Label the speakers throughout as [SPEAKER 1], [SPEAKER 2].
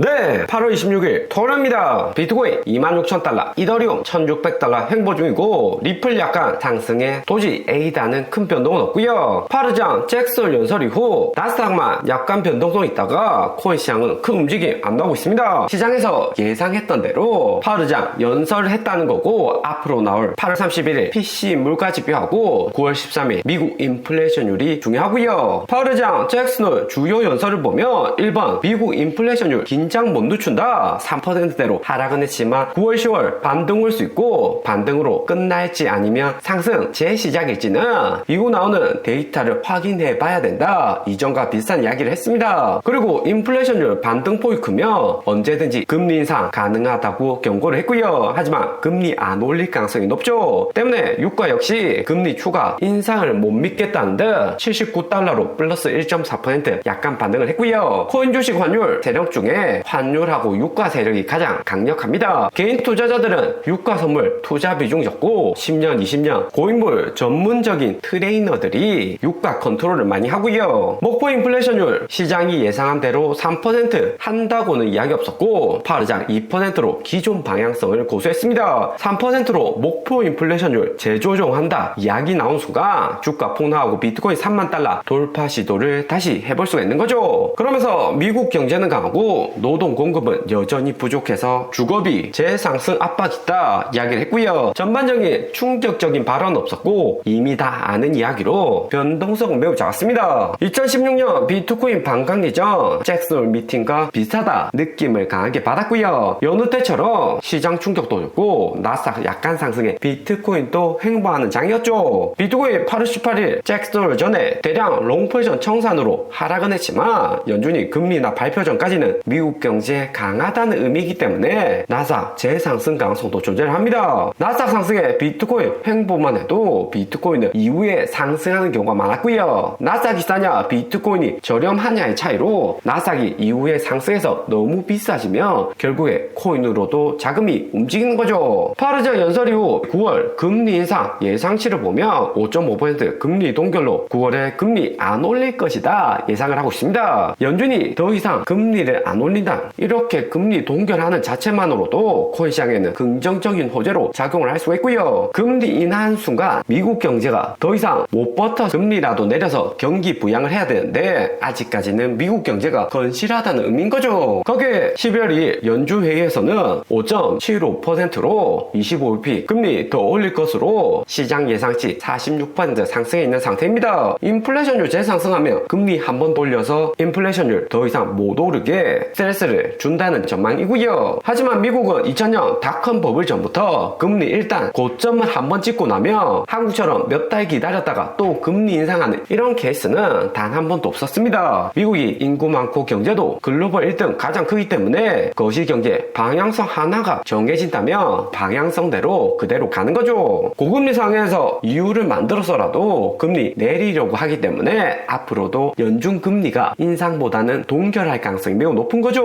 [SPEAKER 1] 네, 8월 26일 토요일입니다. 비트코인 26,000달러, 이더리움 1,600달러 횡보 중이고 리플 약간 상승에 도지 A다는 큰 변동은 없고요. 파르장 잭슨 연설 이후 나스닥만 약간 변동성 있다가 코인 시장은 큰 움직임 안 나오고 있습니다. 시장에서 예상했던 대로 파르장 연설을 했다는 거고 앞으로 나올 8월 31일 PC 물가 지표하고 9월 13일 미국 인플레이션율이 중요하고요. 파르장 잭슨의 주요 연설을 보면 1번 미국 인플레이션율 긴장 못 늦춘다. 3%대로 하락은 했지만 9월 10월 반등 올 수 있고 반등으로 끝날지 아니면 상승 재시작일지는 이후 나오는 데이터를 확인해 봐야 된다. 이전과 비슷한 이야기를 했습니다. 그리고 인플레이션율 반등폭이 크면 언제든지 금리 인상 가능하다고 경고를 했고요. 하지만 금리 안 올릴 가능성이 높죠. 때문에 유가 역시 금리 추가 인상을 못 믿겠다는 듯 79달러로 플러스 1.4% 약간 반등을 했고요. 코인 주식 환율 세력 중에 환율하고 유가 세력이 가장 강력합니다. 개인 투자자들은 유가 선물 투자 비중 적고 10년, 20년 고인물 전문적인 트레이너들이 유가 컨트롤을 많이 하고요. 목표 인플레이션율 시장이 예상한 대로 3% 한다고는 이야기 없었고 파르장 2%로 기존 방향성을 고수했습니다. 3%로 목표 인플레이션율 재조정한다 이야기 나온 순간 주가 폭락하고 비트코인 3만 달러 돌파 시도를 다시 해볼 수가 있는 거죠. 그러면서 미국 경제는 강하고 노동 공급은 여전히 부족해서 주거비 재상승 압박 있다 이야기를 했고요. 전반적인 충격적인 발언은 없었고 이미 다 아는 이야기로 변동성은 매우 작았습니다. 2016년 비트코인 반강 예전 잭슨 미팅과 비슷하다 느낌을 강하게 받았고요. 여느 때처럼 시장 충격도 줬고 나스닥 약간 상승에 비트코인도 횡보하는 장이었죠. 비트코인 8월 18일 잭슨 전에 대량 롱포지션 청산으로 하락은 했지만 연준이 금리나 발표 전까지는 미국 경제에 강하다는 의미이기 때문에 나스닥 재상승 가능성도 존재를 합니다. 나스닥 상승에 비트코인 횡보만 해도 비트코인은 이후에 상승하는 경우가 많았고요. 나스닥이 싸냐 비트코인이 저렴하냐의 차이로 나스닥이 이후에 상승해서 너무 비싸지면 결국에 코인으로도 자금이 움직이는 거죠. 파르자 연설 이후 9월 금리 인상 예상치를 보면 5.5% 금리 동결로 9월에 금리 안 올릴 것이다 예상을 하고 있습니다. 연준이 더 이상 금리를 안 올 린다 이렇게 금리 동결하는 자체만으로도 코인 시장에는 긍정적인 호재로 작용을 할 수가 있고요. 금리 인하한 순간 미국 경제가 더 이상 못 버텨 금리라도 내려서 경기 부양을 해야 되는데 아직까지는 미국 경제가 건실하다는 의미인 거죠. 거기에 12월 2일 연준 회의에서는 5.75%로 25bp 금리 더 올릴 것으로 시장 예상치 46% 상승해 있는 상태입니다. 인플레이션율 재상승하면 금리 한 번 돌려서 인플레이션율 더 이상 못 오르게 스트레스를 준다는 전망이고요. 하지만 미국은 2000년 닷컴 버블 전부터 금리 일단 고점을 한번 찍고 나면 한국처럼 몇 달 기다렸다가 또 금리 인상하는 이런 케이스는 단 한 번도 없었습니다. 미국이 인구 많고 경제도 글로벌 1등 가장 크기 때문에 거시 경제 방향성 하나가 정해진다면 방향성대로 그대로 가는 거죠. 고금리 상황에서 이유를 만들어서라도 금리 내리려고 하기 때문에 앞으로도 연준 금리가 인상보다는 동결할 가능성이 매우 높은 거죠.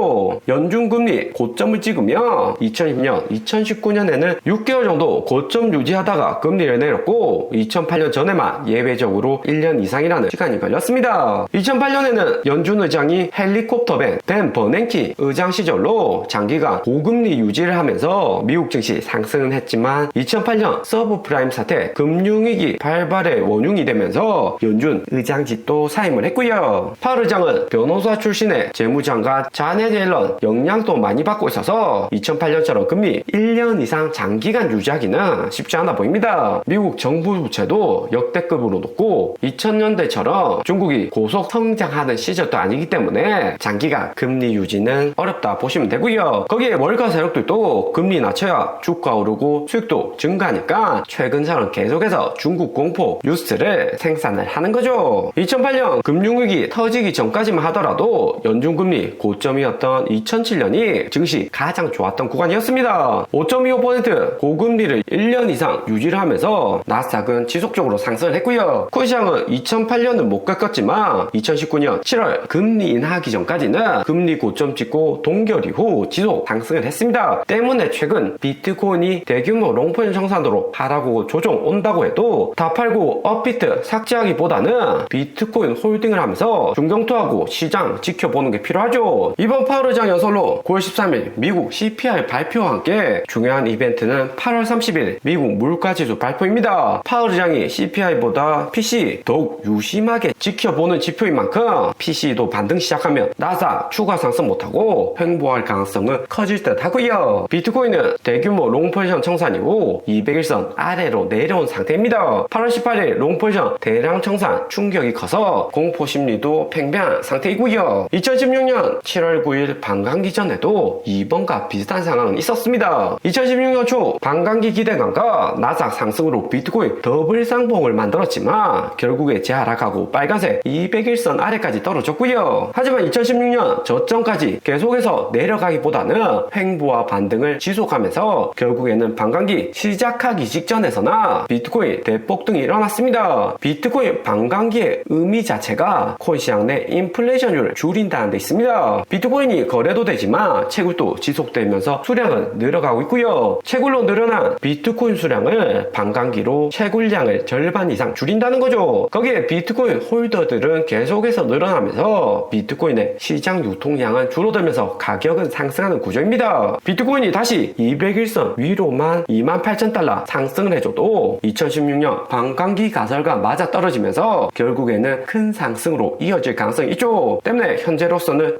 [SPEAKER 1] 연준 금리 고점을 찍으면 2020년, 2019년에는 6개월 정도 고점 유지하다가 금리를 내렸고 2008년 전에만 예외적으로 1년 이상이라는 시간이 걸렸습니다. 2008년에는 연준 의장이 헬리콥터밴 댄 버냉키 의장 시절로 장기간 고금리 유지를 하면서 미국 증시 상승은 했지만 2008년 서브프라임 사태 금융위기 발발의 원흉이 되면서 연준 의장직도 사임을 했고요. 파월 의장은 변호사 출신의 재무장관 자네 옐런 영향도 많이 받고 있어서 2008년처럼 금리 1년 이상 장기간 유지하기는 쉽지 않아 보입니다. 미국 정부 부채도 역대급으로 높고 2000년대처럼 중국이 고속 성장하는 시절도 아니기 때문에 장기간 금리 유지는 어렵다 보시면 되고요. 거기에 월가 세력들도 금리 낮춰야 주가 오르고 수익도 증가하니까 최근처럼 계속해서 중국 공포 뉴스를 생산을 하는 거죠. 2008년 금융위기 터지기 전까지만 하더라도 연준금리 고점이었던 구간이었던 2007년이 증시 가장 좋았던 구간이었습니다. 5.25% 고금리를 1년 이상 유지를 하면서 나스닥은 지속적으로 상승을 했고요. 코시장은 2008년은 못 겪었지만 2019년 7월 금리 인하하기 전까지는 금리 고점 찍고 동결 이후 지속 상승을 했습니다. 때문에 최근 비트코인이 대규모 롱폰 정산으로 하락고 조정 온다고 해도 다 팔고 업비트 삭제하기보다는 비트코인 홀딩을 하면서 중경투하고 시장 지켜보는 게 필요하죠. 이번 파월의장 연설로 9월 13일 미국 CPI 발표와 함께 중요한 이벤트는 8월 30일 미국 물가지수 발표입니다. 파월의장이 CPI보다 PC 더욱 유심하게 지켜보는 지표인 만큼 PC도 반등 시작하면 나사 추가 상승 못하고 횡보할 가능성은 커질 듯 하고요. 비트코인은 대규모 롱포지션 청산 이후 200일선 아래로 내려온 상태입니다. 8월 18일 롱포지션 대량 청산 충격이 커서 공포 심리도 팽배한 상태이고요. 2016년 7월 9일 반감기 전에도 이번과 비슷한 상황은 있었습니다. 2016년 초 반감기 기대감과 나삭 상승으로 비트코인 더블 쌍봉을 만들었지만 결국에 재하락하고 빨간색 200일선 아래까지 떨어졌고요. 하지만 2016년 저점까지 계속해서 내려가기보다는 횡보와 반등을 지속하면서 결국에는 반감기 시작하기 직전에서나 비트코인 대폭등이 일어났습니다. 비트코인 반감기의 의미 자체가 코인 시장 내 인플레이션율을 줄인다는 데 있습니다. 비트코인 이 거래도 되지만 채굴도 지속되면서 수량은 늘어가고 있고요. 채굴로 늘어난 비트코인 수량을 반감기로 채굴량을 절반 이상 줄인다는 거죠. 거기에 비트코인 홀더들은 계속해서 늘어나면서 비트코인의 시장 유통량은 줄어들면서 가격은 상승하는 구조입니다. 비트코인이 다시 200일선 위로만 28,000달러 상승을 해줘도 2016년 반감기 가설과 맞아 떨어지면서 결국에는 큰 상승으로 이어질 가능성이 있죠. 때문에 현재로서는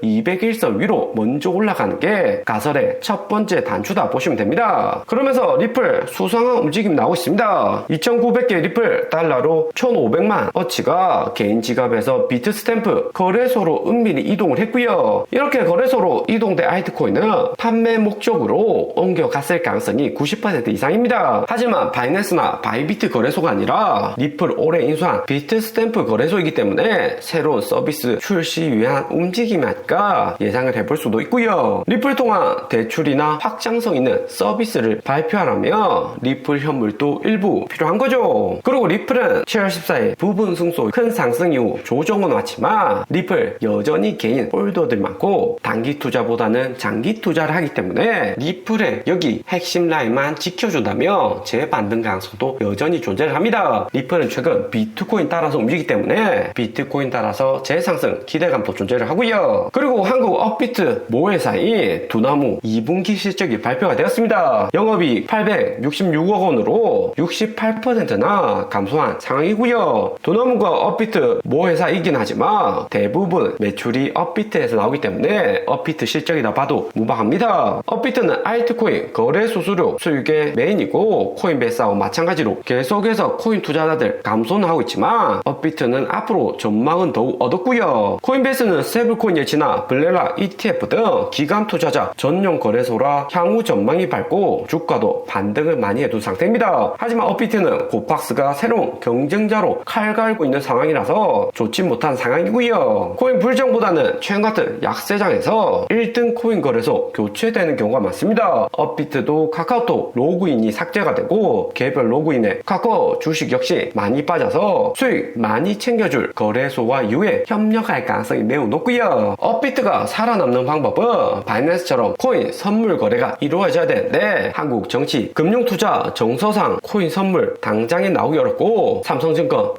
[SPEAKER 1] 200일선 위로 먼저 올라가는 게 가설의 첫 번째 단추다 보시면 됩니다. 그러면서 리플 수상한 움직임이 나오고 있습니다. 2,900개 리플 달러로 1,500만 어치가 개인 지갑에서 비트 스탬프 거래소로 은밀히 이동을 했고요. 이렇게 거래소로 이동된 알트코인은 판매 목적으로 옮겨갔을 가능성이 90% 이상입니다. 하지만 바이낸스나 바이비트 거래소가 아니라 리플 올해 인수한 비트 스탬프 거래소이기 때문에 새로운 서비스 출시 위한 움직임이 아닐까 예상 을 해볼 수도 있고요. 리플 통한 대출이나 확장성 있는 서비스를 발표하려면 리플 현물도 일부 필요한 거죠. 그리고 리플은 7월 14일 부분 승소 큰 상승 이후 조정은 왔지만 리플 여전히 개인 홀더들 많고 단기 투자보다는 장기 투자를 하기 때문에 리플의 여기 핵심 라인만 지켜준다면 재반등 가능성도 여전히 존재를 합니다. 리플은 최근 비트코인 따라서 움직이기 때문에 비트코인 따라서 재상승 기대감도 존재를 하고요. 그리고 한국 업비트 모회사인 두나무 2분기 실적이 발표가 되었습니다. 영업이 866억 원으로 68%나 감소한 상황이고요. 두나무가 업비트 모회사이긴 하지만 대부분 매출이 업비트에서 나오기 때문에 업비트 실적이다 봐도 무방합니다. 업비트는 알트코인 거래 수수료 수익의 메인이고 코인베이스하고 마찬가지로 계속해서 코인 투자자들 감소는 하고 있지만 업비트는 앞으로 전망은 더욱 어둡고요. 코인베이스는 스테이블코인 예치나 블레라 ETF 등 기관 투자자 전용 거래소라 향후 전망이 밝고 주가도 반등을 많이 해둔 상태입니다. 하지만 업비트는 고팍스가 새로운 경쟁자로 칼 갈고 있는 상황이라서 좋지 못한 상황이고요. 코인 불정보다는 최근 같은 약세장에서 1등 코인 거래소 교체되는 경우가 많습니다. 업비트도 카카오톡 로그인이 삭제가 되고 개별 로그인에 카카오 주식 역시 많이 빠져서 수익 많이 챙겨줄 거래소와 유에 협력할 가능성이 매우 높고요. 업비트가 살아남는 방법은 바이낸스처럼 코인 선물 거래가 이루어져야 되는데 한국 정치, 금융 투자 정서상 코인 선물 당장에 나오기 어렵고 삼성증권,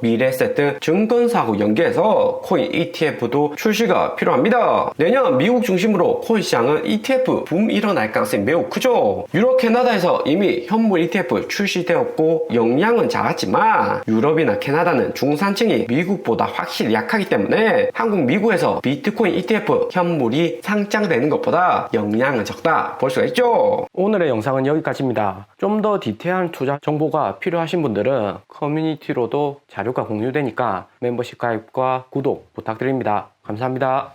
[SPEAKER 1] 등 증권사하고 연계해서 코인 ETF도 출시가 필요합니다. 내년 미국 중심으로 코인 시장은 ETF 붐 일어날 가능성이 매우 크죠. 유럽, 캐나다에서 이미 현물 ETF 출시되었고 영향은 작았지만 유럽이나 캐나다는 중산층이 미국보다 확실히 약하기 때문에 한국, 미국에서 비트코인 ETF 현물 이 상장되는 것보다 영향은 적다 볼 수가 있죠.
[SPEAKER 2] 오늘의 영상은 여기까지입니다. 좀 더 디테일한 투자 정보가 필요하신 분들은 커뮤니티로도 자료가 공유되니까 멤버십 가입과 구독 부탁드립니다. 감사합니다.